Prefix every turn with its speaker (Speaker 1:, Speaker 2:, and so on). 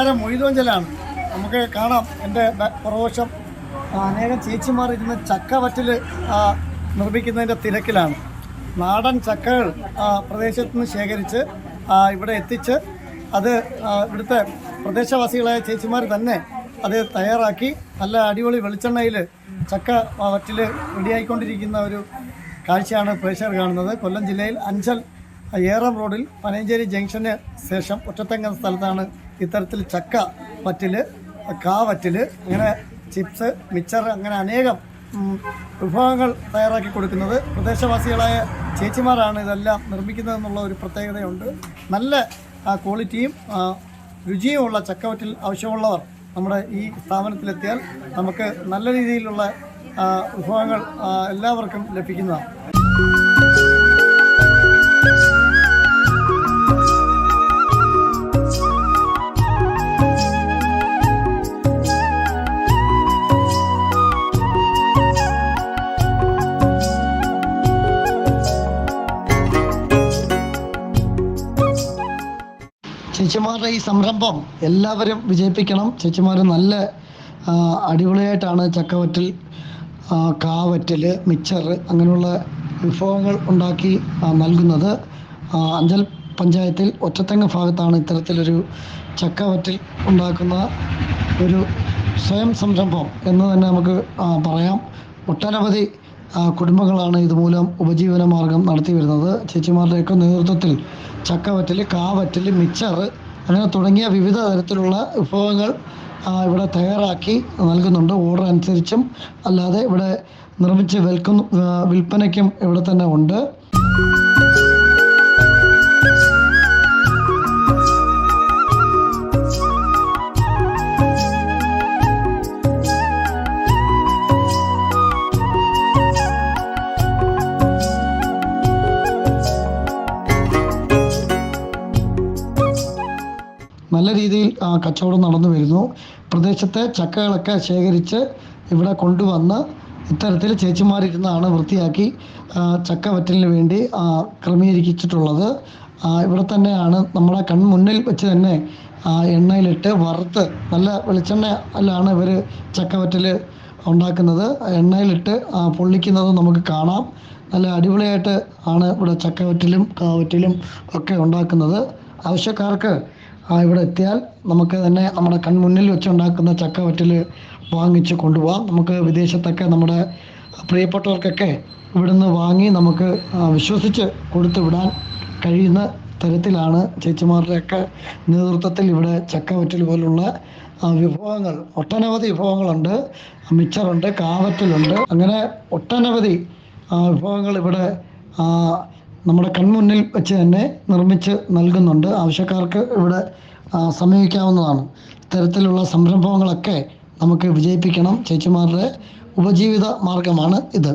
Speaker 1: നമസ്കാരം മൊയ്തോഞ്ചലാണ്. നമുക്ക് കാണാം എന്റെ പുറവശം അനേകം ചേച്ചിമാർ ഇരുന്ന് ചക്ക വറ്റിൽ നിർമ്മിക്കുന്നതിന്റെ തിരക്കിലാണ്. നാടൻ ചക്കകൾ പ്രദേശത്ത് നിന്ന് ശേഖരിച്ച് ഇവിടെ എത്തിച്ച് അത് ഇവിടുത്തെ പ്രദേശവാസികളായ ചേച്ചിമാർ തന്നെ അത് തയ്യാറാക്കി. നല്ല അടിപൊളി വെളിച്ചെണ്ണയിൽ ചക്ക വറ്റിൽ റെഡിയായിക്കൊണ്ടിരിക്കുന്ന ഒരു കാഴ്ചയാണ് പ്രേക്ഷകർ കാണുന്നത്. കൊല്ലം ജില്ലയിൽ അഞ്ചൽ ഏറം റോഡിൽ പനഞ്ചേരി ജംഗ്ഷന് ശേഷം ഒറ്റത്തെങ്ങ സ്ഥലത്താണ് ഇത്തരത്തിൽ ചക്ക വറ്റിൽ കാ വറ്റിൽ അങ്ങനെ ചിപ്സ് മിച്ചർ അങ്ങനെ അനേകം വിഭവങ്ങൾ തയ്യാറാക്കി കൊടുക്കുന്നത്. പ്രദേശവാസികളായ ചേച്ചിമാരാണ് ഇതെല്ലാം നിർമ്മിക്കുന്നതെന്നുള്ള ഒരു പ്രത്യേകതയുണ്ട്. നല്ല ക്വാളിറ്റിയും രുചിയുമുള്ള ചക്കവറ്റിൽ ആവശ്യമുള്ളവർ നമ്മുടെ ഈ സ്ഥാപനത്തിലെത്തിയാൽ നമുക്ക് നല്ല രീതിയിലുള്ള വിഭവങ്ങൾ എല്ലാവർക്കും ലഭിക്കുന്നതാണ്. ചേച്ചിമാരുടെ ഈ സംരംഭം എല്ലാവരും വിജയിപ്പിക്കണം. ചേച്ചിമാർ നല്ല അടിപൊളിയായിട്ടാണ് ചക്കവറ്റൽ കാവറ്റൽ മിച്ചർ അങ്ങനെയുള്ള വിഭവങ്ങൾ ഉണ്ടാക്കി നൽകുന്നത്. അഞ്ചൽ പഞ്ചായത്തിൽ ഒറ്റത്തെങ്ങ് ഭാഗത്താണ് ഇത്തരത്തിലൊരു ചക്കവറ്റൽ ഉണ്ടാക്കുന്ന ഒരു സ്വയം സംരംഭം എന്ന് തന്നെ നമുക്ക് പറയാം. ഒട്ടനവധി കുടുംബങ്ങളാണ് ഇതുമൂലം ഉപജീവന മാർഗം നടത്തി വരുന്നത്. ചേച്ചിമാരുടെയൊക്കെ നേതൃത്വത്തിൽ ചക്കവറ്റൽ കാവറ്റൽ മിച്ചർ അങ്ങനെ തുടങ്ങിയ വിവിധ തരത്തിലുള്ള വിഭവങ്ങൾ ഇവിടെ തയ്യാറാക്കി നൽകുന്നുണ്ട്. ഓർഡർ അനുസരിച്ചും അല്ലാതെ ഇവിടെ നിർമ്മിച്ച് വിൽക്കുന്നു വിൽപ്പനയ്ക്കും ഇവിടെ തന്നെ ഉണ്ട്. നല്ല രീതിയിൽ കച്ചവടം നടന്നു വരുന്നു. പ്രദേശത്തെ ചക്കകളൊക്കെ ശേഖരിച്ച് ഇവിടെ കൊണ്ടുവന്ന് ഇത്തരത്തിൽ ചേച്ചിമാരിരുന്നാണ് വൃത്തിയാക്കി ചക്ക വറ്റലിന് വേണ്ടി ക്രമീകരിച്ചിട്ടുള്ളത്. ഇവിടെ തന്നെയാണ് നമ്മളെ കൺമുന്നിൽ വെച്ച് തന്നെ എണ്ണയിലിട്ട് വറുത്ത് നല്ല വെളിച്ചെണ്ണയിലാണ് ഇവർ ചക്കവറ്റൽ ഉണ്ടാക്കുന്നത്. എണ്ണയിലിട്ട് പൊള്ളിക്കുന്നത് നമുക്ക് കാണാം. നല്ല അടിപൊളിയായിട്ട് ആണ് ഇവിടെ ചക്കവറ്റലും കാവറ്റലും ഒക്കെ ഉണ്ടാക്കുന്നത്. ആവശ്യക്കാർക്ക് ആ, ഇവിടെ എത്തിയാൽ നമുക്ക് തന്നെ നമ്മുടെ കൺമുന്നിൽ വെച്ചുണ്ടാക്കുന്ന ചക്കവറ്റൽ വാങ്ങിച്ച് കൊണ്ടുപോകാം നമുക്ക് വിദേശത്തൊക്കെ നമ്മുടെ പ്രിയപ്പെട്ടവർക്കൊക്കെ ഇവിടുന്ന് വാങ്ങി നമുക്ക് വിശ്വസിച്ച് കൊടുത്തു വിടാൻ കഴിയുന്ന തരത്തിലാണ് ചേച്ചിമാരുടെയൊക്കെ നേതൃത്വത്തിൽ ഇവിടെ ചക്കവറ്റൽ പോലുള്ള ആ, വിഭവങ്ങൾ. ഒട്ടനവധി വിഭവങ്ങളുണ്ട്. മിച്ചറുണ്ട് കാവറ്റലുണ്ട്. അങ്ങനെ ഒട്ടനവധി വിഭവങ്ങൾ ഇവിടെ നമ്മുടെ കൺമുന്നിൽ വെച്ച് തന്നെ നിർമ്മിച്ച് നൽകുന്നുണ്ട്. ആവശ്യക്കാർക്ക് ഇവിടെ സമീപിക്കാവുന്നതാണ്. ഇത്തരത്തിലുള്ള സംരംഭങ്ങളൊക്കെ നമുക്ക് വിജയിപ്പിക്കണം. ചേച്ചിമാരുടെ ഉപജീവിത മാർഗമാണ് ഇത്.